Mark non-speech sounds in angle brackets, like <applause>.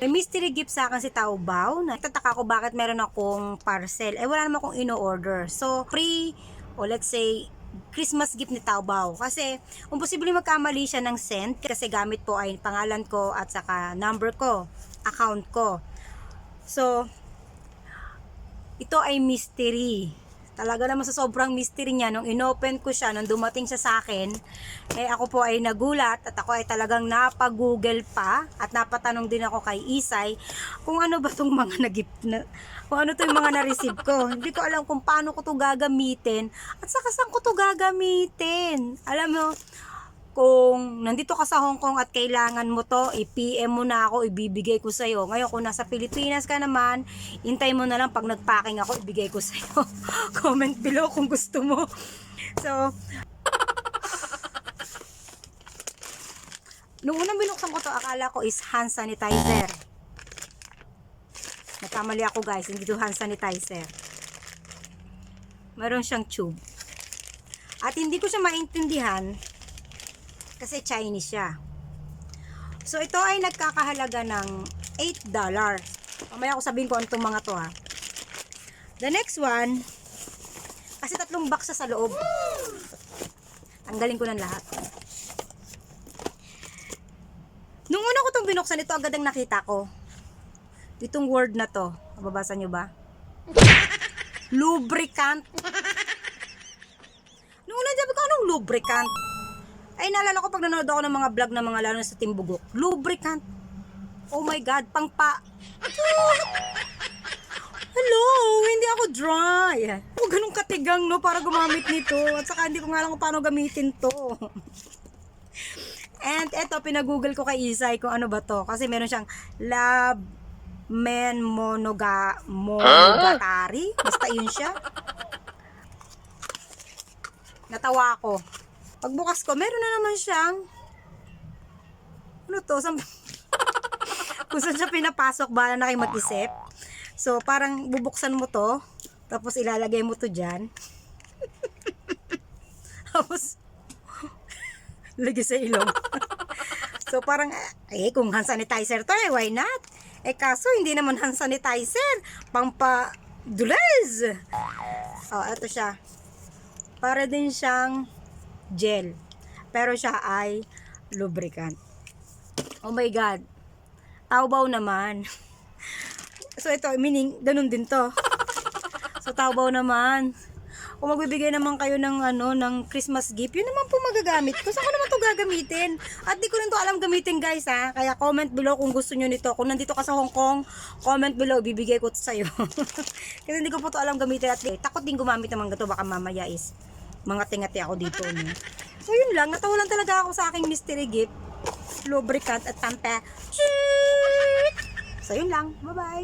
May mystery gift sa akin si Taobao. Nagtataka ko bakit meron akong parcel. Eh, wala naman akong ino-order. So, free, o let's say, Christmas gift ni Taobao. Kasi, kung posible magkamali siya ng send, kasi gamit po ay pangalan ko at saka number ko, account ko. So, ito ay mystery. Talaga naman sa sobrang mystery niya, nung inopen ko siya, nung dumating siya sa akin, eh ako po ay nagulat at ako ay talagang napag-google pa at napatanong din ako kay Isay kung ano ba tong mga nagip na, kung ano to yung mga na-receive ko. Hindi ko alam kung paano ko to gagamitin at saka saan ko to gagamitin. Alam mo, kung nandito ka sa Hong Kong at kailangan mo to, i-PM mo na ako, ibibigay ko sa'yo. Ngayon, kung nasa Pilipinas ka naman, hintay mo na lang pag nagpacking ako, ibigay ko <laughs> sa'yo. Comment below kung gusto mo. So, Nung unang binuksan ko to, akala ko is hand sanitizer. Nagkamali ako guys, hindi to hand sanitizer. Meron siyang tube. At hindi ko siya maintindihan kasi Chinese siya. So ito ay nagkakahalaga ng $8. Mamaya ako sabihin ko itong mga to ha. The next one, kasi tatlong box sa loob. Tanggalin ko ng lahat. Nung una ko itong binuksan, ito agad ang nakita ko. Itong word na to. Mababasa nyo ba? Lubricant. Nung una, sabi ko, anong lubricant? Ay, naalala ko pag nanonood ako ng mga vlog na mga lalo na sa Timbugok. Lubricant. Oh my God, pang pa... Hello, hindi ako dry. Huwag ganun katigang, no, para gumamit nito. At saka hindi ko nga alam kung paano gamitin to. And eto, pinag-google ko kay Isay kung ano ba to. Kasi meron siyang lab men monoga monogatari. Basta yun siya. Natawa ako. Pagbukas ko, meron na naman siyang ano to? Sam <laughs> kung saan siya pinapasok, bala na kayo mag-isip. So, parang bubuksan mo to, tapos ilalagay mo to dyan. <laughs> tapos, <laughs> lagi sa ilong. so, parang, eh, kung hand sanitizer to, eh, why not? Eh, kaso, hindi naman hand sanitizer. Pampa, dulez. Oh, ito siya. Para din siyang gel. Pero siya ay lubricant. Oh my God. Taobaw naman. <laughs> so ito, meaning, ganun din to. <laughs> So Taobaw naman. Kung magbibigay naman kayo ng ano ng Christmas gift, yun naman po magagamit ko. Saan ko naman to gagamitin? At di ko rin to alam gamitin guys ha. Kaya comment below kung gusto nyo nito. Kung nandito ka sa Hong Kong, comment below, bibigay ko to sa'yo. <laughs> Kasi hindi ko po to alam gamitin. At takot din gumamit ng mga to. Baka mamaya is mga tingati ako dito. No? So yun lang, natawa lang talaga ako sa aking mystery gift. Lubricant at tampe. So yun lang, bye bye.